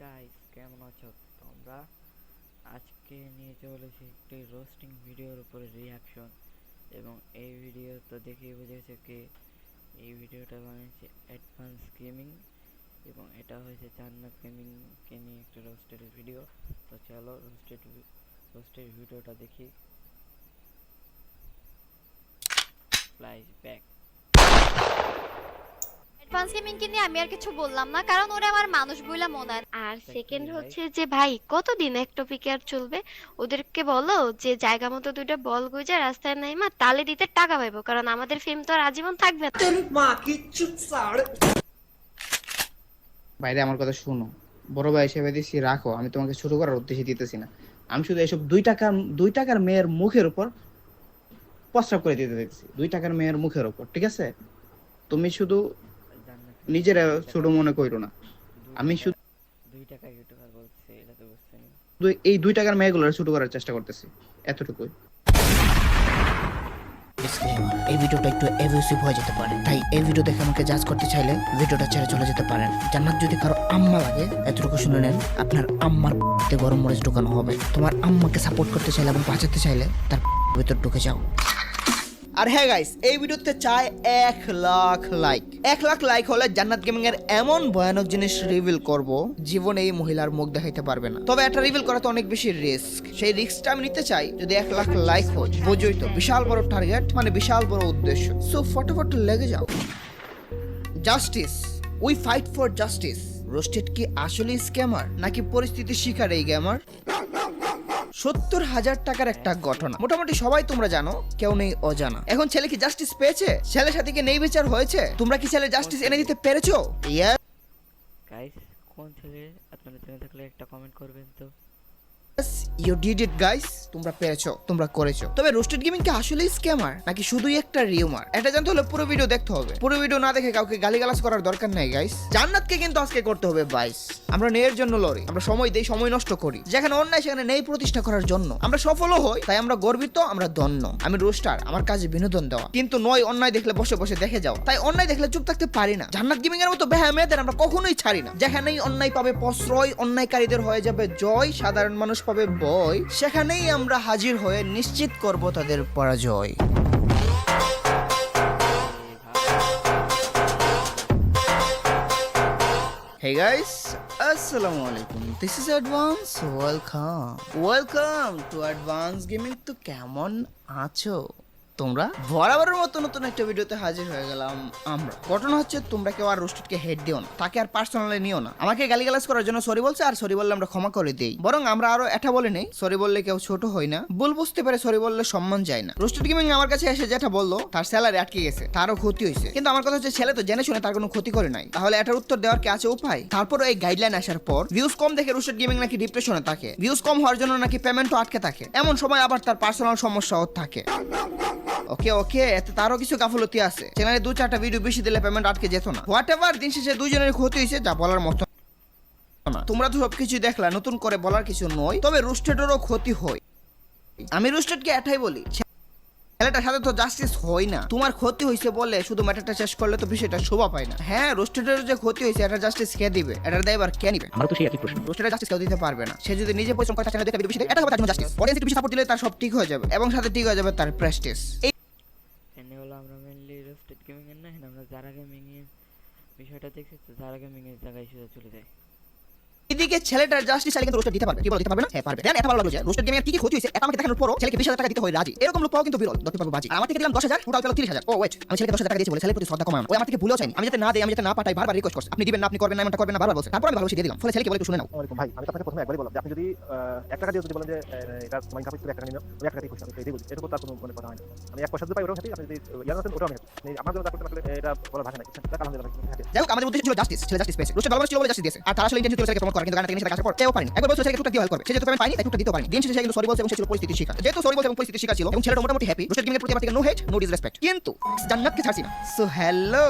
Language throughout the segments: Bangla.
গাইস কেমন আছো তোমরা? আজকে নিয়ে চলেছি একটি রোস্টিং ভিডিওর উপরে রিয়াকশন এবং এই ভিডিও তো দেখেই বুঝেছে কি? এই ভিডিওটা বানিয়েছে অ্যাডভান্স গেমিং এবং এটা হয়েছে জান্নাত গেমিংকে নিয়ে একটা রোস্টেড ভিডিও তো চলো রোস্টেড রোস্টেড ভিডিওটা দেখি। ফ্লাইজ ব্যাক গেমিং নিয়ে আমি আর কিছু বললাম না কারণ ওরা আমার মানুষ বইলা মনে হয় আর সেকেন্ড হচ্ছে যে ভাই কতদিন এক টপিকে আর চলবে? ওদেরকে বলো যে জায়গা মতো দুইটা বল গুজা রাস্তায় নাইমা তালে দিতে টাকা পাইবো কারণ আমাদের ফিল্ম তো আর আজীবন থাকবে না। বাইরে আমার কথা শুনো। বড় ভাই হিসেবে দিচ্ছি রাখো আমি তোমাকে ছোট করার উদ্দেশ্যে দিতেছি না। আমি শুধু এসব দুই টাকার দুই টাকার মেয়ের মুখের উপর প্রস্রাব করে দিতে দেখছি দুই টাকার মেয়ের মুখের উপর ঠিক আছে? তুমি শুধু নিজের ছোট মনে কইরো না। আমি শুধু দুই টাকা ইউটিউবার বলছে এটা তো বুঝছেন এই দুই টাকার মেয়েগুলোর ছোট করার চেষ্টা করতেছি এতটুকুই। এই ভিডিওটা একটু এভিসিভ হয়ে যেতে পারে তাই এই ভিডিও দেখে আমাকে জাজ করতে চাইলে ভিডিওটা ছেড়ে চলে যেতে পারেন। জান্নাত যদি কারও আম্মা লাগে এতটুকু শুনে নেন আপনার আম্মার গরম মরিচ ঢুকানো হবে। তোমার আম্মাকে সাপোর্ট করতে চাইলে এবং বাঁচাতে চাইলে তার ভিতর ঢুকে যাও। আর হ্যাঁ গাইস এই ভিডিওতে চাই এক লাখ লাইক এক লাখ লাইক হলে জান্নাত গেমিং এর এমন ভয়ানক জিনিস রিভিল করব, জীবন এই মহিলার মুখ দেখাইতে পারবে না। তবে এটা রিভিল করা তো অনেক বেশি রিস্ক সেই রিস্কটা আমি নিতে চাই যদি এক লাখ লাইক হয়। বুঝই তো, বিশাল বড় টার্গেট মানে বিশাল বড় উদ্দেশ্য। সো ফটোফট লেগে যাও। Justice we fight for justice roasted কি আসলে স্ক্যামার নাকি পরিস্থিতির শিকার এই গেমার সত্তর হাজার টাকার একটা ঘটনা। মোটামুটি সবাই তোমরা জানো, কেউ নেই অজানা। এখন ছেলে কি জাস্টিস পেয়েছে? ছেলের সাথে কি নেই বিচার হয়েছে? তোমরা কি ছেলে জাস্টিস এনে দিতে পেরেছ? কোন ছেলে আপনারা জেনে থাকলে একটা কমেন্ট করবেন তো। ইউ ডিড ইট গাইস তোমরা পেরেছ, তোমরা করেছ। তবে রোস্টেড গেমিং কি আসলেই স্ক্যামার নাকি শুধুই একটা রিউমার এটা জানতে হলে পুরো ভিডিও দেখতে হবে। পুরো ভিডিও না দেখে কাউকে করার দরকার নাই গাইস জান্নাতকে কিন্তু আজকে করতে হবে বাইস আমরা নেয়ের জন্য লড়ি। আমরা সময় দেই, সময় নষ্ট করি। যেখানে অন্যায়, সেখানে নেই প্রতিষ্ঠা করার জন্য। আমরা সফলও হই, তাই আমরা গর্বিত, আমরা ধন্য। আমি রোস্টার আমার কাজে বিনোদন দেওয়া। কিন্তু নয়, অন্যায় দেখলে বসে বসে দেখে যাও তাই অন্যায় দেখলে চুপ থাকতে পারি না। জান্নাত গেমিং এর মতো বেহা মেয়েদের আমরা কখনোই ছাড়ি না। যেখানেই অন্যায় পাবে, প্রশ্রয় অন্যায়কারীদের হয়ে যাবে জয়। সাধারণ মানুষ পাবে বই সেখানেই আমরা হাজির হয়ে নিশ্চিত করব তাদের পরাজয় Hey guys, Assalamu alaikum. This is Advance. Welcome. Welcome to Advance Gaming. তো কেমন আছো তোমরা বরাবরের মতো নতুন একটা ভিডিওতে হাজির হয়ে গেলাম আমরা। ঘটনা হচ্ছে, তোমরা কেউ আর রোস্টেডকে হেড দিও না। তাকে আর পার্সোনালি নিও না। আমাকে গালিগালাজ করার জন্য সরি বলছে আর সরি বললে আমরা ক্ষমা করে দেই। বরং আমরা আরও এটা বলে নেই সরি বললে কেউ ছোট হয় না। ভুল বুঝতে পারে সরি বললে সম্মান যায় না। রোস্টেড গেমিং আমার কাছে এসে যেটা বলল, তার স্যালারি আটকে গেছে, তারও ক্ষতি হয়েছে কিন্তু আমার কথা হচ্ছে, ছেলে তো জেনে শুনে তার কোনো ক্ষতি করে নাই। তাহলে এটার উত্তর দেওয়ার কি আছে উপায়? তারপরে এই গাইডলাইন আসার পর ভিউজ কম দেখে রোস্টেড গেমিং নাকি ডিপ্রেশনে থাকে। ভিউজ কম হওয়ার জন্য নাকি পেমেন্টও আটকে থাকে। এমন সময় আবার তার পার্সোনাল সমস্যাও থাকে। ওকে ওকে, এতে তারও কিছু গাফলতি আছে। চ্যানেলে দু, চারটা ভিডিও বেশি দিলে পেমেন্ট আটকে যেত না। হোয়াট এভার দিন শেষে দুজনের ক্ষতি হয়েছে, যা বলার মতো তোমরা তো সবকিছু দেখলা, নতুন করে বলার কিছু নয়। তবে রুস্টেডেরও ক্ষতি হয়। আমি রুস্টেডকে এটাই বলি ছেলেটার সাথে তো জাস্টিস হয় না। তোমার ক্ষতি হয়েছে বলে শুধু ম্যাটারটা শেষ করলে তো বিষয়টা শোভা পায় না। হ্যাঁ রোস্টেডের যে ক্ষতি হয়েছে এটা জাস্টিস কে দিবে। এটার দায়বার কে নিবে? আমার তো সেই একই প্রশ্ন। রোস্টেডের জাস্টিস কেউ দিতে পারবে না। সে যদি নিজে পরিশ্রম করে তার চ্যানেল দেখে বেশি এটা হবে তার জন্য জাস্টিস অডিয়েন্স একটু বেশি সাপোর্ট দিলে তার সব ঠিক হয়ে যাবে। এবং সাথে ঠিক হয়ে যাবে তার প্রেস্টিজ এই এনে হলো আমরা মেনলি রোস্টেড গেমিং এর না আমরা যারা গেমিং এর বিষয়টা দেখছি তো যারা গেমিং এর জায়গায় সোজা চলে যায় এদিকে ছেলেটার জাস্টিস চাইলে কিন্তু রোস্টার দিতে পারবে। কি বলো দিতে পারবে না? হ্যাঁ পারবে। দেন এটা ভালো লাগল যে রোস্টার গেমের কি কি ক্ষতি হয়েছে? এটা আমাকে দেখানোর পরও ছেলেকে বিশ হাজার টাকা দিতে হয় রাজি। এরকম লোক পাওয়া কিন্তু বিরল। ধরতে পারব বাজি। আমার থেকে দিলাম দশ হাজার টোটাল পেল তিরিশ হাজার। ও ওয়েট আমি ছেলেকে দশ হাজার টাকা দিয়েছি বলে ছেলের প্রতি শ্রদ্ধা কমানো। ওই আমার থেকে ভুলেও চাইনি আমি যাতে না দেই আমি যাতে না পাঠাই বারবার রিকোয়েস্ট করছি। আপনি দিবেন না আপনি করবেন না এমনটা করবেন না বারবার বলছে। তারপর আমি ভালোবাসি দিয়ে দিলাম। ফলে ছেলেকে বলে একটু শুনে নাও। ভাই আমি তো আপনাকে প্রথমে একবারই বললাম যে আপনি যদি এক টাকা দিয়ে যদি বলেন যে এটা মাইন কাপিস এক টাকা নিয়ে নাও, ওই এক টাকাতেই খুশি। আমি এটাই বলছি এটুকু তার কোনো মানে কথা হয় না। আমি এক পয়সা যদি পাই ওটাও হ্যাপি আপনি যদি ইয়ার আছেন ওটাও আমি। আপনার জন্য করতে পারলে এটা বলা ভাষা নাই আলহামদুলিল্লাহ যাই হোক আমাদের উদ্দেশ্য ছিল জাস্টিস ছেলে জাস্টিস পেয়েছে। রোস্টার ছিল বলে জাস্টিস দিয়েছে। আর তার আসলে ইন্টেনশন ছিল ছেলেকে প্রমোট করা কিন্তু গানটা থেকে সেটা কাজ করে কেউ পারেনি। একবার বলছে ছেলেকে টুকটা দিয়ে হেল্প করবে। সে যেহেতু পেমেন্ট পায়নি তাই টুকটা দিতে পারেনি। দিন শেষে সে সরি বলছে এবং সে ছিল পরিস্থিতির শিকার। যেহেতু সরি বলছে এবং পরিস্থিতির শিকার ছিল এবং ছেলেটা মোটামুটি হ্যাপি রোস্টার গেমিংয়ের প্রতি আমার থেকে নো হেট নো ডিসরেসপেক্ট কিন্তু জান্নাতকে ছাড়ছি না। সো হ্যালো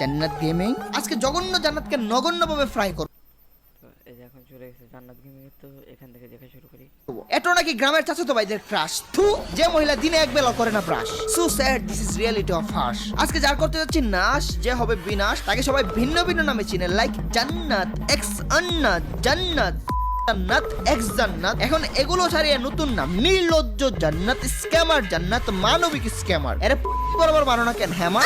জান্নাত গেমিং আজকে জঘন্য জান্নাতকে নগণ্যভাবে ফ্রাই করব তো এখন চলে গেছে জান্নাত গেমিং তো এখান থেকে দেখা শুরু করি। নাকি গ্রামের ভাইদের ক্রাশ থু, যে মহিলা দিনে এক বেলা করে না brush so sad this is of আজকে যার করতে যাচ্ছি নাশ, যে হবে বিনাশ, তাকে সবাই ভিন্ন ভিন্ন নামে চিনে। লাইক জান্নাত এক্স আন্নাত জান্নাত জান্নাত এক্স জান্নাত। এখন এগুলো ছাড়িয়ে নতুন নাম। নির্লজ্জ জান্নাত স্ক্যামার জান্নাত, মানবিক স্ক্যামার এর, বরাবর মানো না কেন হ্যাঁ মা?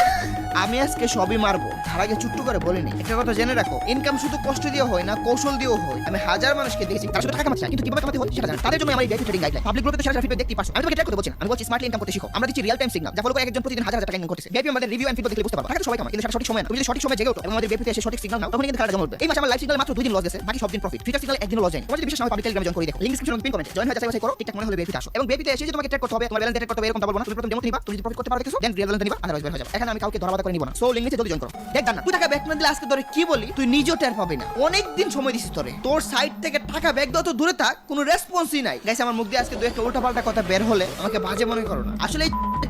আমি আজকে সবই মারবো। তার আগে চুট্টু করে বলিনি একটা কথা জেনে রাখো ইনকাম শুধু কষ্ট দিয়ে হয় না, কৌশল দিয়েও হয়। আমি হাজার মানুষকে দেখেছি তারা শুধু টাকা কিন্তু কীভাবে কামাতে হয় সেটা জানে তাদের জন্য আমার এই ট্রেডিং গাইডলাইন পাবলিক গ্রুপে তো সেটা ফিডব্যাক দেখতে পারছ। আমি তোমাকে ট্র্যাক করতে বলছি আমি বলছি স্মার্টলি ইনকাম করতে শিখো। আমরা দিচ্ছি রিয়েল টাইম সিগন্যাল যা ফলো করে একজন প্রতিদিন হাজার হাজার টাকা ইনকাম করতেছে। ভিআইপি আমাদের রিভিউ এন্ড ফিডব্যাক দেখলে বুঝতে পারো টাকা সবাই কামায়, কিন্তু সেটা সঠিক সময় না। তুমি যদি সঠিক সময় জেগে ওঠো এবং আমাদের ভিআইপিতে এসে সঠিক সিগন্যাল নাও, তখন কিন্তু খেলাটা জমা উঠবে। এই মাসে আমার লাইভ সিগন্যাল মাত্র দুই দিন লস গেছে, বাকি সব দিন প্রফিট ফিচার সিগন্যাল একদিনও লস যায়নি। তোমার যদি বিশ্বাস না হয় পাবলিক টেলিগ্রামে জয়েন করে দেখো। লিংক ডিসক্রিপশনে পিন কমেন্ট জয়েন হয়ে যাচাই করো। ঠিকঠাক মনে হলে ভিআইপিতে আসো। এবং ভিআইপিতে এসে তোমাকে ট্র্যাক করতে হবে, তোমার ব্যালেন্স ট্র্যাক করতে হবে, এরকম বলব না তুমি প্রথম ডেমো নিবা। তুমি যদি প্রফিট করতে পারো, দেখছ দেন রিয়েল ব্যালেন্স নিবা। আদারওয়াইজ বের হয়ে যাবে। এখানে আমি কাউকে ধরা করে নিব না। সো লিংক নিচে জলদি জয়েন করো। দেখ জানা তুই টাকা ব্যাক না দিলে আজকে ধরে কি বলি? তুই নিজেও টের পাবি না। অনেক দিন সময় দিছিস তোরে। তোর সাইড থেকে টাকা ব্যাক দেওয়া তো দূরে থাক, কোনো রেসপন্সই নাই। গাইস আমার মুখ দিয়ে আজকে দু একটা উল্টাপাল্টা কথা বের হলে আমাকে বাজে মনে করো না। আসলে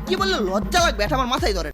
কি বললে? লজ্জা লাগবে, এটা আমার মাথায় ধরে।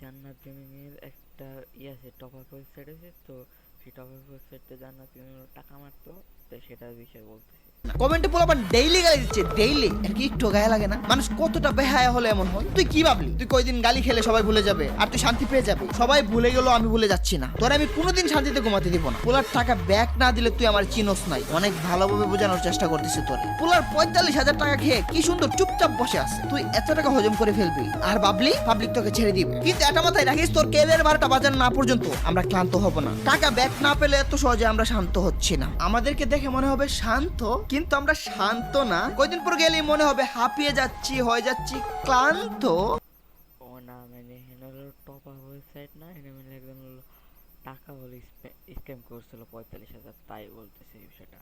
জান্নাত গেমিং এর একটা ই আছে টপ আপ ওয়েবসাইট আছে, তো সেই টপ আপ ওয়েবসাইটে জান্নাত গেমিং টাকা মারতো, তো সেটার বিষয়ে বলতেছি। কমেন্টে পোলাপান ডেইলি গালি দিচ্ছে ডেইলি এর কি একটু গায়ে লাগে না? মানুষ কতটা বেহায়া হলে এমন হয়? তুই কি ভাবলি? তুই কয়দিন গালি খেলে সবাই ভুলে যাবে, আর তুই শান্তি পেয়ে যাবে? সবাই ভুলে গেল আমি ভুলে যাচ্ছি না। তোর আমি কোনোদিন শান্তিতে ঘুমাতে দিব না। পোলার টাকা ব্যাক না দিলে তুই আমার চিনোস নাই। অনেক ভালোভাবে বোঝানোর চেষ্টা করতেছি তোর। পোলার পঁয়তাল্লিশ হাজার টাকা খেয়ে কি সুন্দর চুপচাপ বসে আছে। তুই এত টাকা হজম করে ফেলবি। আর ভাবলি পাবলিক তোকে ছেড়ে দিবে। কিন্তু এটা মাথায় রাখিস, তোর কেলের বারোটা বাজার না পর্যন্ত আমরা ক্লান্ত হব না। টাকা ব্যাক না পেলে এত সহজে আমরা শান্ত হচ্ছি না। আমাদেরকে দেখে মনে হবে শান্ত কিন্তু আমরা শান্ত না। কয়দিন পর গেলে মনে হবে হাঁপিয়ে যাচ্ছি, হয়ে যাচ্ছি ক্লান্ত। মানে হলো না মানে টাকা বলে স্ক্যাম করছিল পঁয়তাল্লিশ হাজার, তাই বলতেছে বিষয়টা।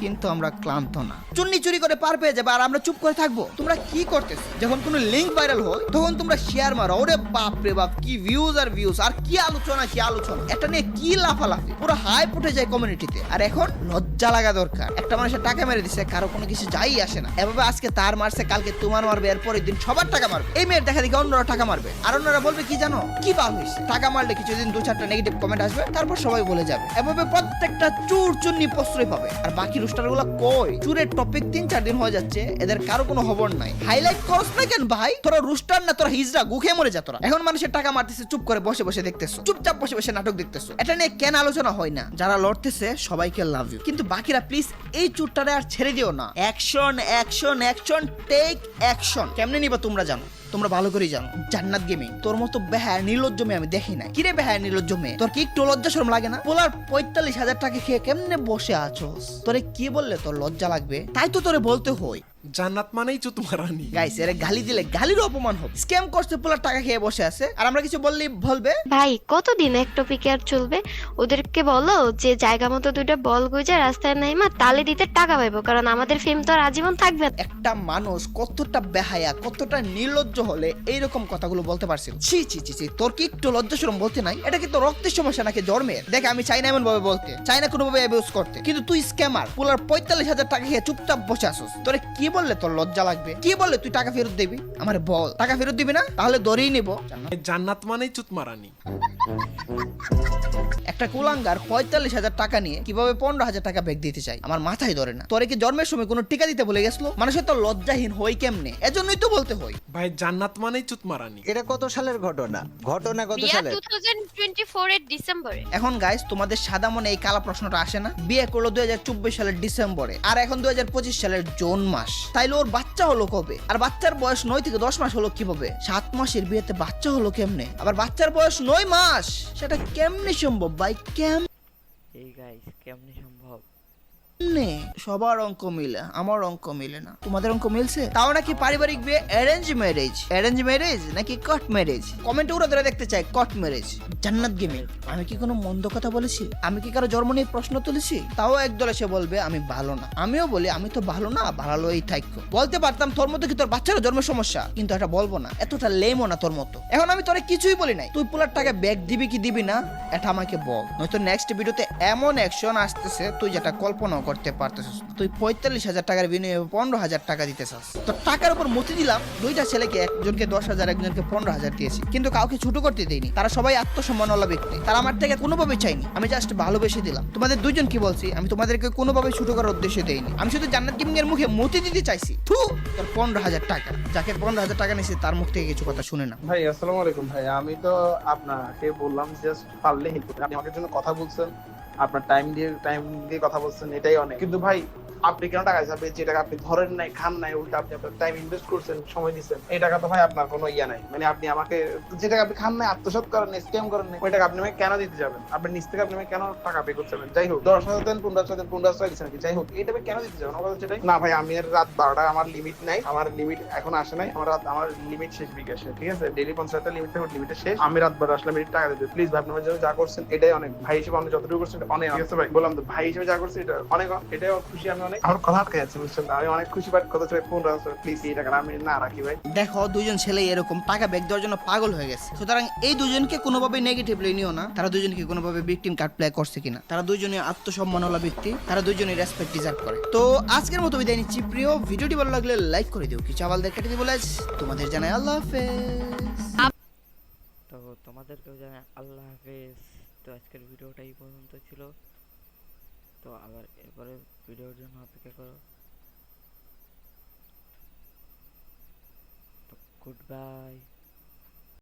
কিন্তু আমরা ক্লান্ত না। চুন্নি চুরি করে পার পেয়ে যাবে আর আমরা চুপ করে থাকব। তোমরা কি করতেছো? যখন কোনো লিংক ভাইরাল হয়, তখন তোমরা শেয়ার মারো। ওরে বাপ রে বাপ, কি ভিউজ আর ভিউজ আর কি আলোচনা কি আলোচনা। এটা নিয়ে কি লাফালাফি? পুরো হাই উঠে যায় কমিউনিটিতে আর এখন লজ্জা লাগা দরকার। একটা মানুষের টাকা মেরে দিছে, কারও কোনো কিছু যাই আসে না। এভাবে আজকে তার মারছে, কালকে তোমার মারবে, এরপরের দিন সবার টাকা মারবে। এই মেয়ের দেখা দেখি অন্যরা টাকা মারবে। আর অন্যরা বলবে কি জানো? কি বাল হয়েছে টাকা মারলে কিছুদিন দু চারটা নেগেটিভ কমেন্ট আসবে, তারপর সবাই বলে যাবে। এভাবে প্রত্যেকটা চুর চুন্নি প্রশ্রয় পাবে। আর বাকি রুস্টারগুলো কই? চুরের টপিক তিন চার দিন হয়ে যাচ্ছে, এদের কারও কোনো খবর নাই। হাইলাইট করস না কেন ভাই? তোরা রুস্টার না, তোরা হিজড়া, গুখে মরে যা তোরা। এখন মানুষের টাকা মারতেছে, চুপ করে বসে বসে দেখতেছো। চুপচাপ বসে বসে নাটক দেখতেছো। এটা নিয়ে কেন আলোচনা হয় না? যারা লড়তেছে, সবাইকে লাভ ইউ কিন্তু বাকিরা প্লিজ এই চুরটারে আর ছেড়ে দিও না। Action action action take action কেমনে নিবা তোমরা জানো? তোমরা ভালো করে জানো। জান্নাত গেমিং। তোর মতো বেহায়, নির্লজ্জ মেয়ে আমি দেখি না কিরে বেহায়, নির্লজ্জ মেয়ে? তোর কি একটু লজ্জা শরম লাগে না? পোলার পঁয়তাল্লিশ হাজার টাকা খেয়ে কেমনে বসে আছো তোরে কি বললে তোর লজ্জা লাগবে? তাই তো তোরে বলতে হই। জান্নাত মানেই চুতুমারানি গাইস এর গালি দিলে গালির অপমান হবে। স্ক্যাম করছে পোলার টাকা খেয়ে বসে আছে। আর আমরা কিছু বললেই বলবে? ভাই কতদিন এক টপিকে আর চলবে? ওদেরকে বলো যে জায়গা মতো দুইটা বল গুজে রাস্তায় নাইমা তালে দিতে টাকা পাইবো কারণ আমাদের ফিল্ম তো আর আজীবন থাকবে না। একটা মানুষ কতটা বেহায়া কতটা নির্লজ্জ হলে এইরকম কথাগুলো বলতে পারছিল। ছি ছি ছি ছি তোর কি একটু লজ্জা শরম বলতে নাই? এটা কি তোর রক্তের সমস্যা নাকি জন্মের? দেখ আমি চাই না এমন ভাবে বলতে। চাই না কোনো ভাবে অ্যাবিউজ করতে। কিন্তু তুই স্ক্যামার পুলার পঁয়তাল্লিশ হাজার টাকা খেয়ে চুপচাপ বসে আসুস তোরে কি বললে তোর লজ্জা লাগবে। কি বললে তুই টাকা ফেরত দিবি? আমার বল। টাকা ফেরত দিবি না? তাহলে ধরেই নিবো। জান্নাত মানেই চুতমারানি একটা কুলাঙ্গার পঁয়তাল্লিশ হাজার টাকা নিয়ে কীভাবে পনেরো হাজার টাকা ব্যাগ দিতে চাই আমার মাথায় ধরে না। তোরে কি জন্মের সময় কোনো টিকা দিতে বলে গেছিল? মানুষের তো লজ্জাহীন হই কেমনে? এজন্যই তো বলতে হই। ভাই জান্নাত মানেই চুতমারানি এটা কত সালের ঘটনা? ঘটনা কত সালের? টোয়েন্টি ফোর এর ডিসেম্বরে। এখন গাইস তোমাদের সাদা মনে এই কালা প্রশ্নটা আসে না? বিয়ে করল দুই হাজার চব্বিশ সালের ডিসেম্বরে। আর এখন দুই হাজার পঁচিশ সালের জুন মাস। তাইলে ওর বাচ্চা হলো কবে? আর বাচ্চার বয়স নয় থেকে দশ মাস হলো কীভাবে? সাত মাসের বিয়েতে বাচ্চা হলো কেমনে? আবার বাচ্চার বয়স নয় মাস? সেটা কেমনে সম্ভব ভাই? কেম এই গাইস কেমনি সম্ভব? সবার অঙ্ক মিলে, আমার অঙ্ক মিলে না। তোমাদের অঙ্ক মিলছে? তাও নাকি পারিবারিক বিয়ে? অ্যারেঞ্জ ম্যারেজ অ্যারেঞ্জ ম্যারেজ নাকি কট ম্যারেজ কমেন্টে উড়ে ধরে দেখতে চাই কট ম্যারেজ জান্নাত গেমিং আমি কি কোনো মন্দ কথা বলেছি? আমি কি কারও জন্ম নিয়ে প্রশ্ন তুলেছি? তাও একদল এসে বলবে, আমি ভালো না। আমিও বলি, আমি তো ভালো না, ভালোই থাকব বলতে পারতাম, তোর মতো কি তোর বাচ্চারও জন্মের সমস্যা? কিন্তু এটা বলব না, এতটা লেমো না তোর মতো। এখন আমি তোরে কিছুই বলি নাই। তুই পোলার টাকা ব্যাগ দিবি কি দিবি না, এটা আমাকে বল। নয়তো নেক্সট ভিডিওতে এমন অ্যাকশন আসতেছে, তুই যেটা কল্পনাও করতে পারতেছিস তুই পঁয়তাল্লিশ হাজার টাকার বিনিময়ে পনেরো হাজার টাকা দিতে চাস তো টাকার উপর মতি দিলাম, দুইটা ছেলেকে একজনকে দশ হাজার, একজনকে পনেরো হাজার দিয়েছি। কিন্তু কাউকে ছোট করতে দেইনি। তারা সবাই আত্মসম্মানওয়ালা ব্যক্তি। তারা আমার থেকে কোনোভাবে চাইনি। আমি জাস্ট ভালোবেসে দিলাম। তোমাদের দুজন কি বলছি? আমি তোমাদেরকে কোনোভাবে ছোট করার উদ্দেশ্যে দেইনি। আমি শুধু জান্নাত গেমিং এর মুখে মতি দিতে চাইছি। থু! তোর পনেরো হাজার টাকা। যাকে পনেরো হাজার টাকা নিয়েছি, তার মুখ থেকে কিছু কথা শুনে না ভাই, আসসালামু আলাইকুম ভাই। আমি তো আপনাকে বললাম জাস্ট পারলে হেল্প আপনি আমাদের জন্য কথা বলছেন। আপনার টাইম দিয়ে টাইম দিয়ে কথা বলছেন এটাই অনেক। কিন্তু ভাই আপনি কেন টাকা হিসাবে যে টাকা আপনি ধরেন নাই, খান নাই, উল্টা আপনি আপনার টাইম ইনভেস্ট করছেন, সময় দিচ্ছেন, এই টাকা তো ভাই আপনার কোনো ইয়া নাই। মানে আপনি আমাকে, যে টাকা আপনি খান নাই, আত্মসাৎ করেন নাই স্ক্যাম করেন নাই, ওই টাকা আপনি আমাকে কেন দিতে যাবেন? আপনি নিচ থেকে আপনি কেন টাকা পে করতে যাবেন? যাই হোক, দশ হাজার দেন, পনেরো হাজার দেন, পনেরো হাজার দিচ্ছেন যাই হোক এটা কেন দিতে যাবেন? আমার সেটাই। না ভাই, আমি আর রাত বারোটা, আমার লিমিট নাই, আমার লিমিট এখন আসে নাই, আমার রাত আমার লিমিট শেষ বিকাশে ঠিক আছে? ডেলি পঞ্চাশ লিমিট থেকে লিমিটে শেষ। আমি রাত বারো আসলে মিনিট টাকা দিতে। প্লিজ ভাই, আপনি আমার জন্য যা করছেন, এটাই অনেক। ভাই হিসেবে আমি যতটুকু করছেন অনেক। ঠিক আছে ভাই, বললাম তো, ভাই হিসেবে যা করছি এটা অনেক। এটাই খুশি আমি অনেক। আমার কথা আটকে যাচ্ছে বুঝছেন আমি অনেক খুশি বাট কথা হচ্ছে পনেরো হাজার প্লিজ এই টাকাটা আমি না রাখি ভাই। দেখো দুজন ছেলে এরকম টাকা ব্যাগ দেওয়ার জন্য পাগল হয়ে গেছে। সুতরাং এই দুজনকে কোনোভাবে নেগেটিভলি নিও না। তারা দুজনকে কোনোভাবে ভিকটিম কার্ড প্লে করছে কিনা। তারা দুজনে আত্মসম্মানওয়ালা ব্যক্তি। তারা দুজনে রেসপেক্ট ডিজার্ভ করে। তো আজকের মতো বিদায় নিচ্ছি প্রিয়। ভিডিওটি ভালো লাগলে লাইক করে দিও। কিছু আবালদের কেটে দিয়ে বলে তোমাদের জানাই আল্লাহ হাফেজ। তো তোমাদেরকেও জানাই আল্লাহ হাফেজ। তো আজকের ভিডিওটা এই পর্যন্ত ছিল। তো আবার এরপরে ভিডিওর জন্য অপেক্ষা করো। Good bye